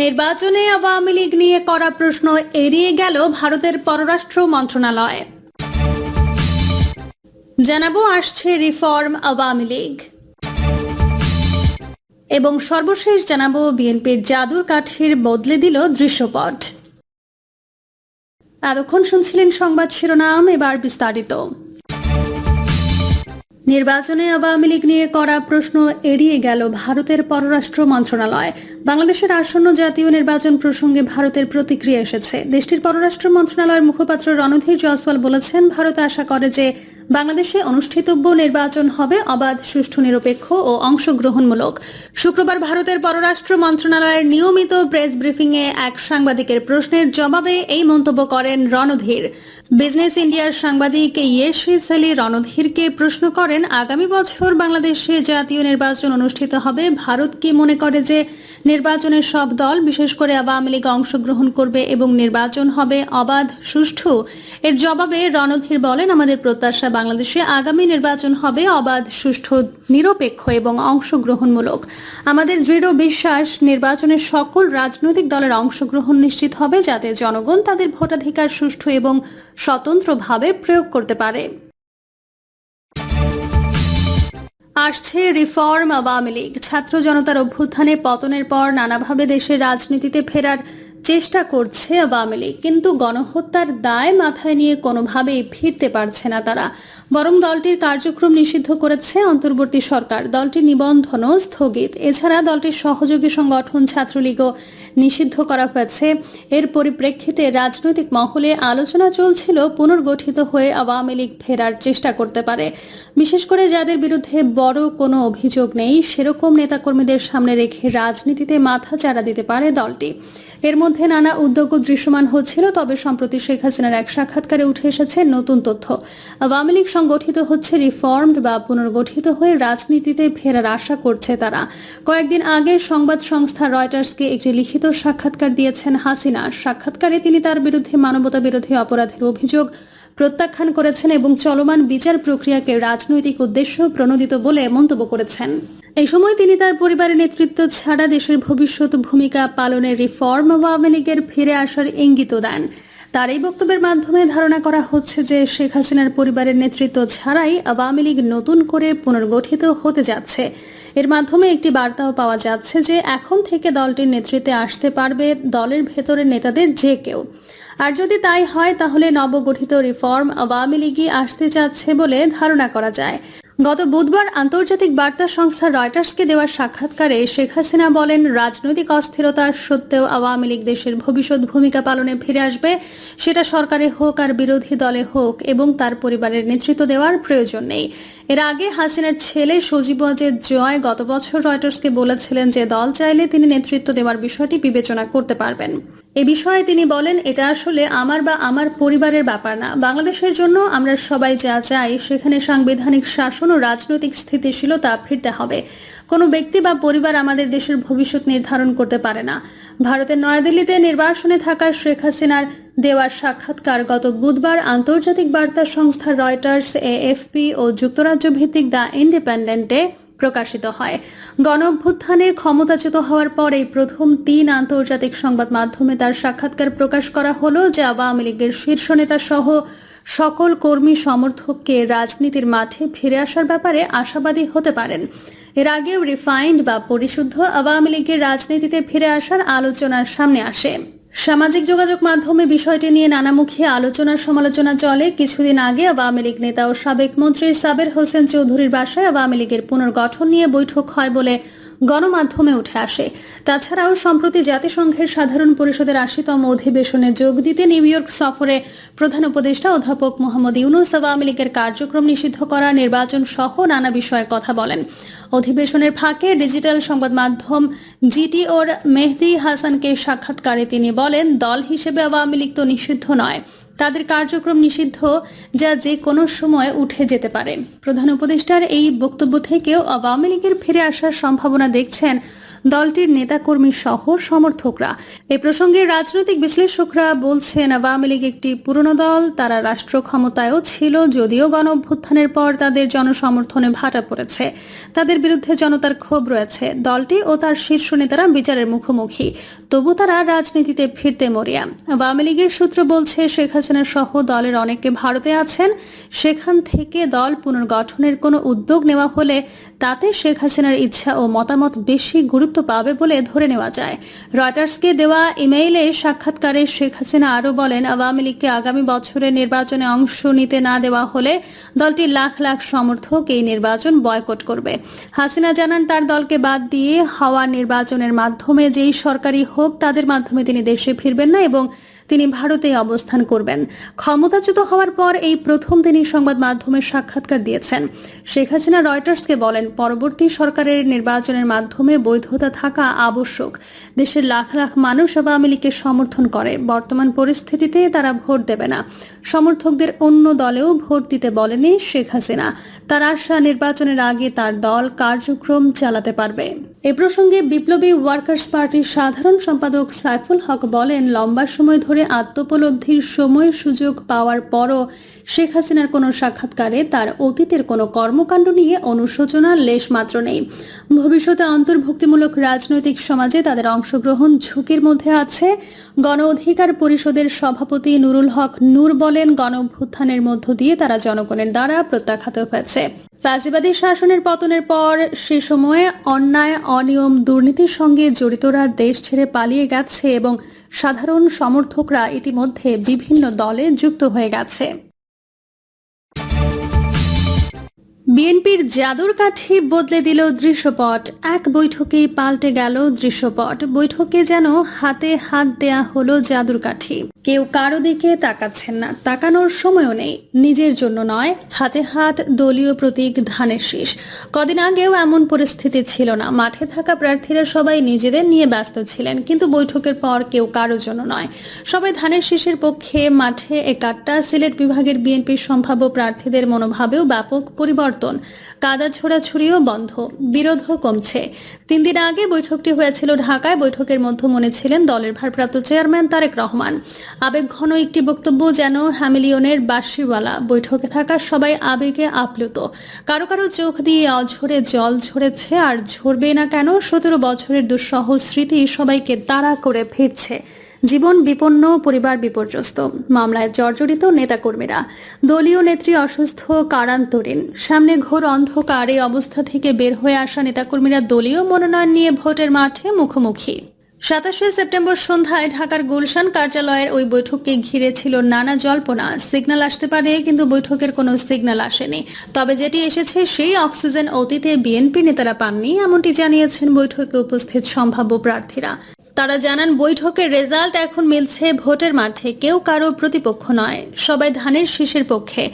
নির্বাচনে আওয়ামী লীগ নিয়ে করা প্রশ্ন এড়িয়ে গেল ভারতের পররাষ্ট্র মন্ত্রণালয়। জানাব আসছে রিফর্ম আওয়ামী লীগ। এবং সর্বশেষ জানাব বিএনপির জাদুর কাঠির বদলে দিল দৃশ্যপট। এতক্ষণ শুনছিলেন সংবাদ শিরোনাম, এবার বিস্তারিত। নির্বাচনে আওয়ামী লীগ নিয়ে করা প্রশ্ন এড়িয়ে গেল ভারতের পররাষ্ট্র মন্ত্রণালয়। বাংলাদেশের আসন্ন জাতীয় নির্বাচন প্রসঙ্গে ভারতের প্রতিক্রিয়া এসেছে। দেশটির পররাষ্ট্র মন্ত্রণালয়ের মুখপাত্র রণধীর জয়সওয়াল বলেছেন, ভারত আশা করে যে বাংলাদেশে অনুষ্ঠিতব্য নির্বাচন হবে অবাধ, সুষ্ঠু, নিরপেক্ষ ও অংশগ্রহণমূলক। শুক্রবার ভারতের পররাষ্ট্র মন্ত্রণালয়ের নিয়মিত প্রেস ব্রিফিংয়ে এক সাংবাদিকের প্রশ্নের জবাবে এই মন্তব্য করেন রণধীর। বিজনেস ইন্ডিয়ার সাংবাদিক ইয়েশি সেলি রণধীরকে প্রশ্ন করেন আগামী বছর বাংলাদেশে জাতীয় নির্বাচন অনুষ্ঠিত হবে। ভারত কি মনে করে যে নির্বাচনের সব দল, বিশেষ করে আওয়ামী লীগ অংশগ্রহণ করবে এবং নির্বাচন হবে অবাধ, সুষ্ঠু? এর জবাবে রণধীর বলেন, আমাদের প্রত্যাশা বাংলাদেশে আগামী নির্বাচন হবে অবাধ, সুষ্ঠু, নিরপেক্ষ এবং অংশগ্রহণমূলক। আমাদের দৃঢ় বিশ্বাস, নির্বাচনের সকল রাজনৈতিক দলের অংশগ্রহণ নিশ্চিত হবে যাতে জনগণ তাদের ভোটাধিকার সুষ্ঠু এবং স্বতন্ত্রভাবে প্রয়োগ করতে পারে। আসছে রিফর্ম আওয়ামী লীগ। ছাত্র জনতার অভ্যুত্থানে পতনের পর নানাভাবে দেশের রাজনীতিতে ফেরার চেষ্টা করছে আওয়ামী লীগ, কিন্তু গণহত্যার দায় মাথায় নিয়ে কোনোভাবেই ফিরতে পারছে না তারা। বরং দলটির কার্যক্রম নিষিদ্ধ করেছে অন্তর্বর্তী সরকার। দলটির নিবন্ধনও স্থগিত। এছাড়া দলটির সহযোগী সংগঠন ছাত্রলীগও নিষিদ্ধ করা হয়েছে। এর পরিপ্রেক্ষিতে রাজনৈতিক মহলে আলোচনা চলছিল পুনর্গঠিত হয়ে আওয়ামী লীগ ফেরার চেষ্টা করতে পারে। বিশেষ করে যাদের বিরুদ্ধে বড় কোনো অভিযোগ নেই, সেরকম নেতাকর্মীদের সামনে রেখে রাজনীতিতে মাথা চাড়া দিতে পারে দলটি। এর মধ্যে নানা উদ্যোগ দৃশ্যমান হচ্ছিল, তবে সম্প্রতি শেখ হাসিনার এক সাক্ষাৎকারে উঠে এসেছে নতুন তথ্য। আওয়ামী লীগ সংগঠিত হচ্ছে রিফর্মড বা পুনর্গঠিত হয়ে রাজনীতিতে ফেরার আশা করছে তারা। কয়েকদিন আগে সংবাদ সংস্থা রয়টার্সকে একটি লিখিত সাক্ষাৎকার দিয়েছেন হাসিনা। সাক্ষাৎকারে তিনি তার বিরুদ্ধে মানবতা বিরোধী অপরাধের অভিযোগ প্রত্যাখ্যান করেছেন এবং চলমান বিচার প্রক্রিয়াকে রাজনৈতিক উদ্দেশ্য প্রণোদিত বলে মন্তব্য করেছেন। এই সময় তিনি তার পরিবারের নেতৃত্ব ছাড়া দেশের ভবিষ্যৎ ভূমিকা পালনের রিফর্ম আওয়ামী লীগের ফিরে আসার ইঙ্গিত দেন। তার এই বক্তব্যের মাধ্যমে ধারণা করা হচ্ছে যে শেখ হাসিনার পরিবারের নেতৃত্ব ছাড়াই আওয়ামী লীগ নতুন করে পুনর্গঠিত হতে যাচ্ছে। এর মাধ্যমে একটি বার্তাও পাওয়া যাচ্ছে যে এখন থেকে দলটির নেতৃত্বে আসতে পারবে দলের ভেতরের নেতাদের যে কেউ। আর যদি তাই হয়, তাহলে নবগঠিত রিফর্ম আওয়ামী লীগই আসতে চাচ্ছে বলে ধারণা করা যায়। গত বুধবার আন্তর্জাতিক বার্তা সংস্থা রয়টার্সকে দেওয়া সাক্ষাৎকারে শেখ হাসিনা বলেন, রাজনৈতিক অস্থিরতার সত্ত্বেও আওয়ামী লীগ দেশের ভবিষ্যৎ ভূমিকা পালনে ফিরে আসবে। সেটা সরকারে হোক আর বিরোধী দলে হোক এবং তার পরিবারের নেতৃত্ব দেওয়ার প্রয়োজন নেই। এর আগে হাসিনার ছেলে সজীব ওয়াজেদ জয় গত বছর রয়টার্সকে বলেছিলেন যে, দল চাইলে তিনি নেতৃত্ব দেওয়ার বিষয়টি বিবেচনা করতে পারবেন। এ বিষয়ে তিনি বলেন, এটা আসলে আমার বা আমার পরিবারের ব্যাপার না। বাংলাদেশের জন্য আমরা সবাই যা চাই, সেখানে সাংবিধানিক শাসন ও রাজনৈতিক স্থিতিশীলতা ফিরতে হবে। কোনো ব্যক্তি বা পরিবার আমাদের দেশের ভবিষ্যৎ নির্ধারণ করতে পারে না। ভারতের নয়াদিল্লিতে নির্বাসনে থাকা শেখ হাসিনার দেওয়ার সাক্ষাৎকার গত বুধবার আন্তর্জাতিক বার্তা সংস্থা রয়টার্স, এএফপি ও যুক্তরাজ্য ভিত্তিক দ্য ইন্ডিপেন্ডেন্টে প্রকাশিত হয়। গণ অভ্যুত্থানে ক্ষমতাচ্যুত হওয়ার পর প্রথম তিন আন্তর্জাতিক সংবাদ মাধ্যমে তার সাক্ষাৎকার প্রকাশ করা হলো, যে আওয়ামী লীগের শীর্ষ নেতা সহ সকল কর্মী সমর্থককে রাজনীতির মাঠে ফিরে আসার ব্যাপারে আশাবাদী হতে পারেন। এর আগেও রিফাইন্ড বা পরিশুদ্ধ আওয়ামী লীগের রাজনীতিতে ফিরে আসার আলোচনার সামনে আসে। সামাজিক যোগাযোগ মাধ্যমে বিষয়টি নিয়ে নানামুখী আলোচনা সমালোচনা চলে। কিছুদিন আগে আওয়ামী লীগ নেতা ও সাবেক মন্ত্রী সাবের হোসেন চৌধুরীর বাসায় আওয়ামী লীগের পুনর্গঠন নিয়ে বৈঠক হয় বলে গণমাধ্যমে উঠে আসে। তাছাড়াও সম্প্রতি জাতিসংঘের সাধারণ পরিষদের আশিতম অধিবেশনে যোগ দিতে নিউ ইয়র্ক সফরে প্রধান উপদেষ্টা অধ্যাপক মোহাম্মদ ইউনুস আওয়ামী লীগের কার্যক্রম নিষিদ্ধ করা, নির্বাচন সহ নানা বিষয়ে কথা বলেন। অধিবেশনের ফাঁকে ডিজিটাল সংবাদ মাধ্যম জিটিওর মেহদি হাসানকে সাক্ষাৎকারে তিনি বলেন, দল হিসেবে আওয়ামী লীগ তো নিষিদ্ধ নয়। তাদের কার্যক্রম নিষিদ্ধ, যা যে কোনো সময় উঠে যেতে পারে। প্রধান উপদেষ্টার এই বক্তব্য থেকেও আওয়ামী লীগের ফিরে আসার সম্ভাবনা দেখছেন দলটির নেতাকর্মী সহ সমর্থকরা। এ প্রসঙ্গে রাজনৈতিক বিশ্লেষকরা বলছেন, আওয়ামী লীগ একটি পুরনো দল, তারা রাষ্ট্র ক্ষমতায়ও ছিল, যদিও গণ অভ্যুত্থানের পর তাদের জনসমর্থনে ভাটা পড়েছে। তাদের বিরুদ্ধে জনতার ক্ষোভ রয়েছে। দলটি ও তার শীর্ষ নেতারা বিচারের মুখোমুখি, তবু তারা রাজনীতিতে ফিরতে মরিয়া। আওয়ামী লীগের সূত্র বলছে, শেখ হাসিনা সহ দলের অনেকে ভারতে আছেন। সেখান থেকে দল পুনর্গঠনের কোনো উদ্যোগ নেওয়া হলে তাতে শেখ হাসিনার ইচ্ছা ও মতামত বেশি গুরুত্ব পাবে বলে ধরে নেওয়া যায়। রয়টার্সকে দেওয়া ইমেইলে সাক্ষাৎকারে শেখ হাসিনা আরও বলেন, আওয়ামী লীগকে আগামী বছরের নির্বাচনে অংশ নিতে না দেওয়া হলে দলটি লাখ লাখ সমর্থক এই নির্বাচন বয়কট করবে। হাসিনা জানান, তার দলকে বাদ দিয়ে হওয়া নির্বাচনের মাধ্যমে যেই সরকারি হোক, তাদের মাধ্যমে তিনি দেশে ফিরবেন না এবং তিনি ভারতে অবস্থান করবেন। ক্ষমতাচ্যুত হওয়ার পর এই প্রথম তিনি সংবাদ মাধ্যমের সাক্ষাৎকার দিয়েছেন। শেখ হাসিনা রয়টার্সকে বলেন, পরবর্তী সরকারের নির্বাচনের মাধ্যমে বৈধতা থাকা আবশ্যক। দেশের লাখ লাখ মানুষ আওয়ামী লীগকে সমর্থন করে। বর্তমান পরিস্থিতিতে তারা ভোট দেবে না। সমর্থকদের অন্য দলেও ভোট দিতে বলেনি শেখ হাসিনা। তার আশা, নির্বাচনের আগে তার দল কার্যক্রম চালাতে পারবে। এ প্রসঙ্গে বিপ্লবী ওয়ার্কার্স পার্টির সাধারণ সম্পাদক সাইফুল হক বলেন, লম্বা সময় ধরে আত্মোপলব্ধির সময় সুযোগ পাওয়ার পরও শেখ হাসিনার কোনো সাক্ষাৎকারে তার অতীতের কোনো কর্মকাণ্ড নিয়ে অনুশোচনার লেশ মাত্র নেই। ভবিষ্যতে অন্তর্ভুক্তিমূলক রাজনৈতিক সমাজে তাদের অংশগ্রহণ ঝুঁকির মধ্যে আছে। গণ অধিকার পরিষদের সভাপতি নুরুল হক নূর বলেন গণ মধ্য দিয়ে তারা জনগণের দ্বারা প্রত্যাখ্যাত হয়েছে। ফ্যাসিবাদী শাসনের পতনের পর সে সময়ে অন্যায়, অনিয়ম, দুর্নীতির সঙ্গে জড়িতরা দেশ ছেড়ে পালিয়ে গেছে এবং সাধারণ সমর্থকরা ইতিমধ্যে বিভিন্ন দলে যুক্ত হয়ে গেছে। বিএনপির জাদুর কাঠি বদলে দিল দৃশ্যপট। এক বৈঠকেই পাল্টে গেল দৃশ্যপট। বৈঠকে যেন হাতে হাত দেয়া হলো জাদুর কাঠি। কেউ কারও দিকে তাকাচ্ছেন না। তাকানোর সময়ও নেই। নিজের জন্য নয়, হাতে হাত দলীয় প্রতীক ধানের শীষ। কদিন আগেও এমন পরিস্থিতি ছিল না। মাঠে থাকা প্রার্থীরা সবাই নিজেদের নিয়ে ব্যস্ত ছিলেন, কিন্তু বৈঠকের পর কেউ কারও জন্য নয়। সবাই ধানের শীষের পক্ষে মাঠে একাট্টা সিলেট বিভাগের বিএনপির সম্ভাব্য প্রার্থীদের মনোভাবেও ব্যাপক পরিবর্তন কাদা ছোড়াছুড়িও বন্ধ। বিরোধও কমছে। তিন দিন আগে বৈঠকটি হয়েছিল ঢাকায়। বৈঠকের মধ্যে মনে ছিলেন দলের ভারপ্রাপ্ত চেয়ারম্যান তারেক রহমান। আবেগঘন একটি বক্তব্য যেন হ্যামিলিয়নের বাসিওয়ালা বৈঠকে থাকা সবাই আবেগে আপ্লুত। কারও কারও চোখ দিয়ে অঝরে জল ঝরেছে, আর ঝরবে না কেন? সতেরো বছরের দুঃসহ স্মৃতি সবাইকে তাড়া করে ফিরছে। জীবন বিপন্ন, পরিবার বিপর্যস্ত। মামলায় জর্জরিত নেতাকর্মীরা। দলীয় নেত্রী অসুস্থ কারান্তরীণ সামনে ঘোর অন্ধকার এই অবস্থা থেকে বের হয়ে আসা নেতাকর্মীরা দলীয় মনোনয়ন নিয়ে ভোটের মাঠে মুখোমুখি। সাতাশে সেপ্টেম্বর সন্ধ্যায় ঢাকার গুলশান কার্যালয়ের ওই বৈঠককে ঘিরে ছিল নানা জল্পনা। সিগন্যাল আসতে পারে, কিন্তু বৈঠকের কোনো সিগন্যাল আসেনি। তবে যেটি এসেছে, সেই অক্সিজেন অতীতে বিএনপি নেতারা পাননি, এমনটি জানিয়েছেন বৈঠকে উপস্থিত সম্ভাব্য প্রার্থীরা। তারা জানান বৈঠকের রেজাল্ট এখন মিলছে ভোটের মাঠে। কেউ কারও প্রতিপক্ষ নয়, সবাই ধানের শীষের পক্ষে।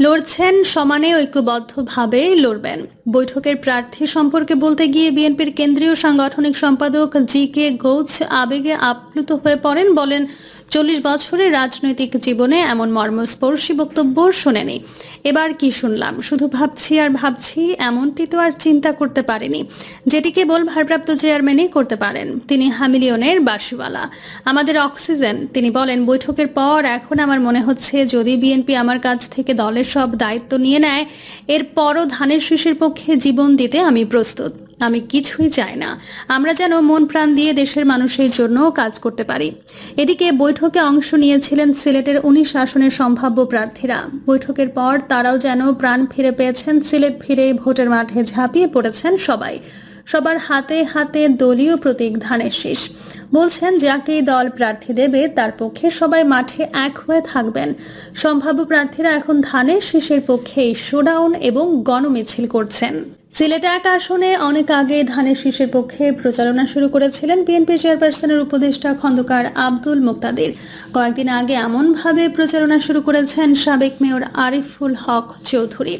লড়ছেন সমানে ঐক্যবদ্ধভাবে লড়বেন। বৈঠকের প্রার্থী সম্পর্কে বলতে গিয়ে বিএনপির কেন্দ্রীয় সাংগঠনিক সম্পাদক জি কে গৌচ আবেগে আপ্লুত হয়ে পড়েন বলেন, চল্লিশ বছরের রাজনৈতিক জীবনে এমন মর্মস্পর্শী বক্তব্য শোনেনি। এবার কি শুনলাম? শুধু ভাবছি আর ভাবছি, এমনটি তো আর চিন্তা করতে পারেনি। যেটি কেবল ভারপ্রাপ্ত চেয়ারম্যানই করতে পারেন। তিনি হামিলিয়নের বাসিওয়ালা। আমাদের অক্সিজেন। তিনি বলেন, বৈঠকের পর এখন আমার মনে হচ্ছে যদি বিএনপি আমার কাছ থেকে দলের সব দায়িত্ব নিয়ে নেয়, এরপরও ধানের শীষের পক্ষে জীবন দিতে আমি প্রস্তুত। আমি কিছুই চাই না। আমরা যেন মন প্রাণ দিয়ে দেশের মানুষের জন্য কাজ করতে পারি। এদিকে বৈঠকে অংশ নিয়েছিলেন সিলেটের উনিশ আসনের সম্ভাব্য প্রার্থীরা। বৈঠকের পর তারাও যেন প্রাণ ফিরে পেয়েছেন, সিলেট ফিরে ভোটের মাঠে ঝাঁপিয়ে পড়েছেন সবাই। সবার হাতে হাতে দলীয় প্রতীক ধানের শীষ। বলছেন, যাকেই দল প্রার্থী দেবে, তার পক্ষে সবাই মাঠে এক হয়ে থাকবেন। সম্ভাব্য প্রার্থীরা এখন ধানের শীষের পক্ষে শোডাউন এবং গণমিছিল করছেন। সিলেটে এক আসনে অনেক আগে ধানের শীষের পক্ষে প্রচারণা শুরু করেছিলেন বিএনপি চেয়ারপারসনের উপদেষ্টা খন্দকার আব্দুল মুক্তাদির। কয়েকদিন আগে এমনভাবে প্রচারণা শুরু করেছেন সাবেক মেয়র আরিফুল হক চৌধুরী।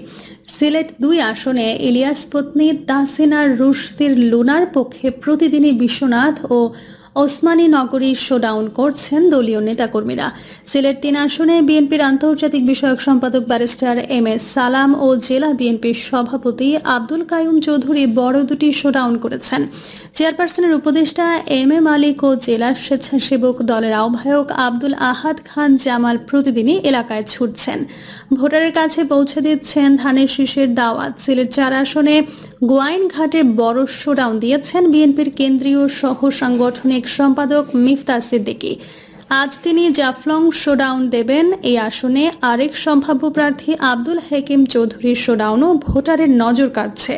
সিলেট দুই আসনে ইলিয়াস পত্নী তাহসিনা রুশদির লুনার পক্ষে প্রতিদিনই বিশ্বনাথ ও ওসমানী নগরী শোডাউন করছেন দলীয় নেতাকর্মীরা। সিলেট তিন আসনে বিএনপির আন্তর্জাতিক বিষয়ক সম্পাদক ব্যারিস্টার এম এস সালাম ও জেলা বিএনপির সভাপতি আব্দুল কায়ুম চৌধুরী বড় দুটি শোডাউন করেছেন। চেয়ারপারসনের উপদেষ্টা এম এ মালিক ও জেলা স্বেচ্ছাসেবক দলের আহ্বায়ক আব্দুল আহাদ খান জামাল প্রতিদিনই এলাকায় ছুটছেন। ভোটারের কাছে পৌঁছে দিচ্ছেন ধানের শীষের দাওয়াত। সিলেট চার আসনে গোয়াইন ঘাটে বড় শোডাউন দিয়েছেন বিএনপির কেন্দ্রীয় সহ সাংগঠনিক সম্পাদক মিফতা সিদ্দিকী। আজ তিনি জাফলং শোডাউন দেবেন। এই আসনে আরেক সম্ভাব্য প্রার্থী আব্দুল হেকিম চৌধুরীর শোডাউনও ভোটারের নজর কাড়ছে।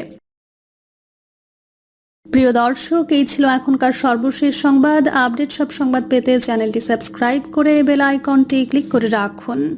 প্রিয় দর্শক, এই ছিল এখনকার সর্বশেষ সংবাদ। আপডেট সব সংবাদ পেতে চ্যানেলটি সাবস্ক্রাইব করে বেল আইকনটি ক্লিক করে রাখুন।